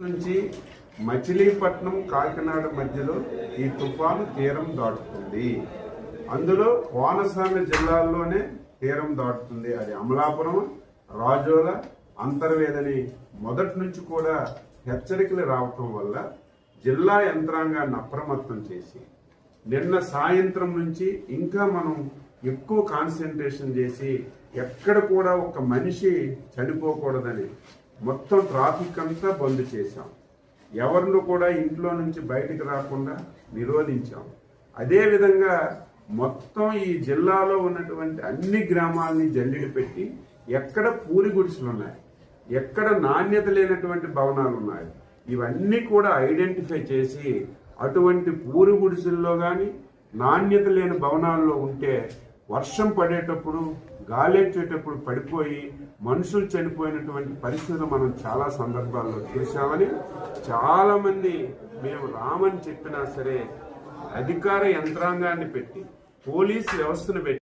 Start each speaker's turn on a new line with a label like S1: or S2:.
S1: నుంచి మచిలీపట్నం కాకినాడ మధ్యలో ఈ తుఫాను తీరం దాటుతుంది. అందులో కోనసీమ జిల్లాల్లోనే తీరం దాటుతుంది. అది అమలాపురం రాజోల అంతర్వేదని మొదటి నుంచి కూడా హెచ్చరికలు రావటం వల్ల జిల్లా యంత్రాంగాన్ని అప్రమత్తం చేసి నిన్న సాయంత్రం నుంచి ఇంకా మనం ఎక్కువ కాన్సన్ట్రేషన్ చేసి ఎక్కడ కూడా ఒక మనిషి చనిపోకూడదని మొత్తం ట్రాఫిక్ అంతా బంద్ చేశాం. ఎవరిని కూడా ఇంట్లో నుంచి బయటికి రాకుండా నిరోధించాం. అదేవిధంగా మొత్తం ఈ జిల్లాలో ఉన్నటువంటి అన్ని గ్రామాలని జల్లెడ పెట్టి ఎక్కడ పూరి గుడిసెలు ఉన్నాయి ఎక్కడ నాణ్యత లేనటువంటి భవనాలు ఉన్నాయి ఇవన్నీ కూడా ఐడెంటిఫై చేసి అటువంటి పూరి గుడిసెల్లో కానీ నాణ్యత లేని భవనాల్లో ఉంటే వర్షం పడేటప్పుడు గాలెచ్చేటప్పుడు పడిపోయి మనుషులు చనిపోయినటువంటి పరిస్థితులు మనం చాలా సందర్భాల్లో చూసామని చాలామంది మేము రామని చెప్పినా సరే అధికార యంత్రాంగాన్ని పెట్టి పోలీస్ వ్యవస్థను పెట్టి